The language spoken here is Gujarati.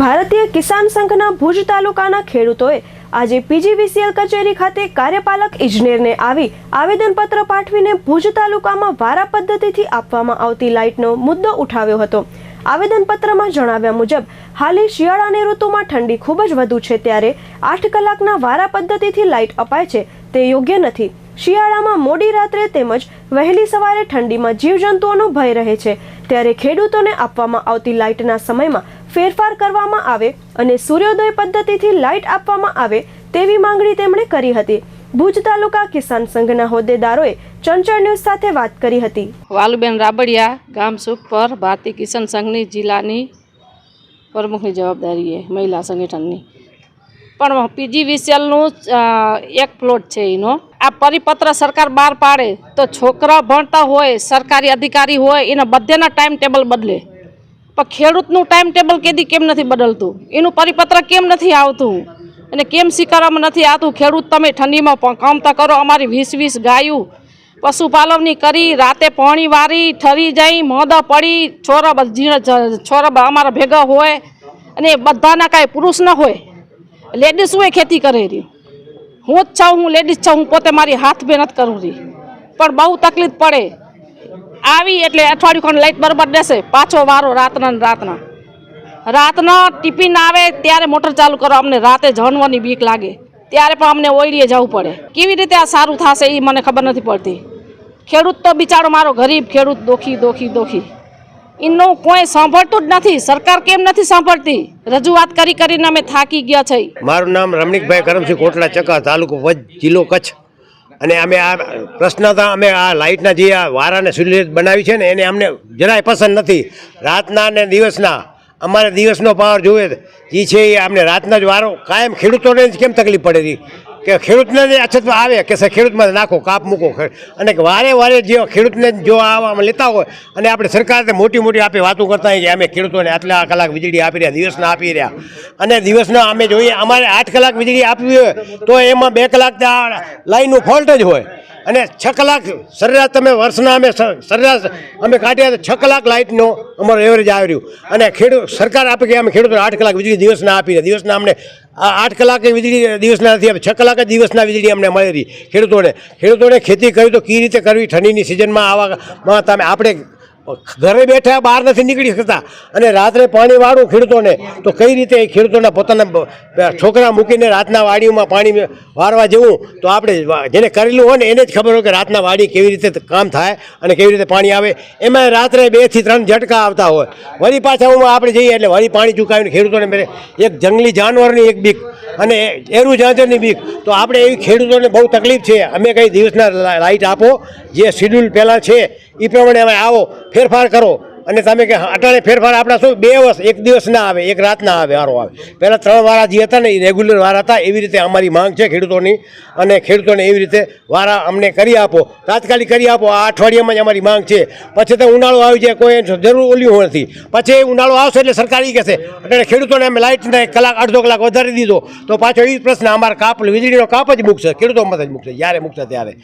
ભારતીય કિસાન સંઘના ભુજ તાલુકાના ખેડૂતોએ આજે પીજીવીસીએલ કચેરી ખાતે કાર્યપાલક ઇજનેરને આવી આવેદનપત્ર પાઠવીને ભુજ તાલુકામાં વારા પદ્ધતિથી આપવામાં આવતી લાઇટનો મુદ્દો ઉઠાવ્યો હતો. આવેદનપત્રમાં જણાવ્યા મુજબ, હાલે શિયાળાની ઋતુમાં ઠંડી ખૂબ જ વધુ છે ત્યારે આઠ કલાકના વારા પદ્ધતિથી લાઇટ અપાય છે તે યોગ્ય નથી. શિયાળામાં મોડી રાત્રે તેમજ વહેલી સવારે ઠંડીમાં જીવજંતુઓનો ભય રહે છે. ત્યારે ખેડૂતોને આપવામાં આવતી લાઇટના સમયમાં ફેરફાર કરવામાં આવે અને સૂર્યોદય પદ્ધતિથી લાઇટ આપવામાં આવે તેવી માંગણી તેમણે કરી હતી. ભુજ તાલુકા કિસાન સંઘના હોદ્દેદારોએ ચંચળ ન્યૂઝ સાથે વાત કરી હતી. વાલુબેન રાબડિયા ગામ સુખપર ભારતીય કિસાન સંઘની જિલ્લાની પ્રમુખની જવાબદારી મહિલા સંગઠનની. પણ પીજીવીસીએલનું એક પ્લોટ છે એનો. આ પરિપત્ર સરકાર બહાર પાડે તો છોકરા ભણતા હોય, સરકારી અધિકારી હોય, એના બધેના ટાઈમ ટેબલ બદલે. પણ ખેડૂતનું ટાઈમ ટેબલ કેદી કેમ નથી બદલતું? એનું પરિપત્ર કેમ નથી આવતું? અને કેમ સ્વીકારવામાં નથી આવતું? ખેડૂત તમે ઠંડીમાં પણ કામ તો કરો, અમારી વીસ વીસ ગાયું પશુપાલનની કરી, રાતે પાણી વારી, ઠરી જાય મોદા પડી, છોરા છોરા અમારા ભેગા હોય અને બધાના કાંઈ પુરુષ ન હોય. લેડીઝ હોય ખેતી કરે રહી. હું જ છું, હું લેડીઝ છું, હું પોતે મારી હાથ મહેનત કરું રહી. પણ બહુ તકલીફ પડે. આવી એટલે અઠવાડિયું ખંડ લાઈટ બરોબર દેશે પાછો વારો રાતના ને રાતના. રાતનો ટિફિન આવે ત્યારે મોટર ચાલુ કરો. અમને રાતે જણવાની બીક લાગે. ત્યારે પણ અમને ઓઈરીએ જવું પડે. કેવી રીતે આ સારું થશે એ મને ખબર નથી પડતી. ખેડૂત તો બિચારો મારો ગરીબ ખેડૂત, દોખી દોખી દોખી. એનું કોઈ સાંભળતું જ નથી. સરકાર કેમ નથી સાંભળતી? રજૂઆત કરી કરીને અમે થાકી ગયા છે. મારું નામ રમણીકભાઈ કરમસિંહ કોટલા ચકા તાલુકો વજ જિલ્લો કચ્છ. અને અમે આ પ્રશ્ન અમે આ લાઇટના જે આ વારાને સુલેલિત બનાવી છે ને, એને અમને જરાય પસંદ નથી. રાતના ને દિવસના. અમારે દિવસનો પાવર જોઈએ જે. છે એ અમને રાતના જ વારો કાયમ ખેડૂતોને જ કેમ તકલીફ પડે છે કે ખેડૂતને અછતમાં આવે કે ખેડૂતમાં નાખો, કાપ મૂકો અને વારે વારે જે ખેડૂતને જો આવા લેતા હોય અને આપણે સરકારને મોટી મોટી આપી વાતો કરતા હોઈએ કે અમે ખેડૂતોને આટલા કલાક વીજળી આપી રહ્યા, દિવસના આપી રહ્યા. અને દિવસના અમે જોઈએ, અમારે આઠ કલાક વીજળી આપવી હોય તો એમાં બે કલાક ત્યાં લાઈનનું ફોલ્ટ જ હોય. અને છ કલાક સરેરાશ તમે વર્ષના અમે સરેરાશ અમે કાઢ્યા તો છ કલાક લાઇટનો અમારો એવરેજ આવી રહ્યું. અને ખેડૂત સરકાર આપે કે અમે ખેડૂતોને આઠ કલાક વીજળી દિવસના આપી રહ્યા, દિવસના અમને આ આઠ કલાકે વીજળી દિવસના નથી છ કલાક જ દિવસના વીજળી અમને મળી રહી. ખેડૂતોને ખેડૂતોને ખેતી કરવી તો કઈ રીતે કરવી? ઠંડીની સિઝનમાં આવામાં તમે, આપણે ઘરે બેઠા બહાર નથી નીકળી શકતા. અને રાત્રે પાણી વાળું ખેડૂતોને, તો કઈ રીતે એ ખેડૂતોના પોતાના છોકરા મૂકીને રાતના વાડીઓમાં પાણી વારવા જવું? તો આપણે જેને કરેલું હોય ને, એને જ ખબર હોય કે રાતના વાડી કેવી રીતે કામ થાય અને કેવી રીતે પાણી આવે. એમાં રાત્રે બેથી ત્રણ ઝટકા આવતા હોય. વળી પાછા હું આપણે જઈએ એટલે વળી પાણી ચૂકાવીને ખેડૂતોને એક જંગલી જાનવરની એક બીક. અને એરું જાજરની બીક. તો આપણે એવી ખેડૂતોને બહુ તકલીફ છે. અમે કંઈ દિવસના લાઇટ આપો. જે શિડ્યુલ પહેલાં છે એ પ્રમાણે અમે આવો. ફેરફાર કરો. અને તમે કે અટાણે ફેરફાર આપણા શું? બે વર્ષ, એક દિવસ ના આવે, એક રાત ના આવે વારો આવે. પહેલાં ત્રણ વારા જે હતા ને, એ રેગ્યુલર વારા હતા, એવી રીતે અમારી માંગ છે ખેડૂતોની. અને ખેડૂતોને એવી રીતે વારા અમને કરી આપો. તાત્કાલિક કરી આપો. આ અઠવાડિયામાં જ અમારી માંગ છે. પછી તો ઉનાળો આવી જાય, કોઈ જરૂર ઓલ્યું નથી. પછી ઉનાળો આવશે એટલે સરકાર એ કહેશે એટલે ખેડૂતોને અમે લાઇટને કલાક, અડધો કલાક વધારી દીધો. તો પાછો એ પ્રશ્ન, અમારા કાપ, વીજળીનો કાપ જ મૂકશે, ખેડૂતો મત જ મૂકશે. જ્યારે મૂકશે ત્યારે.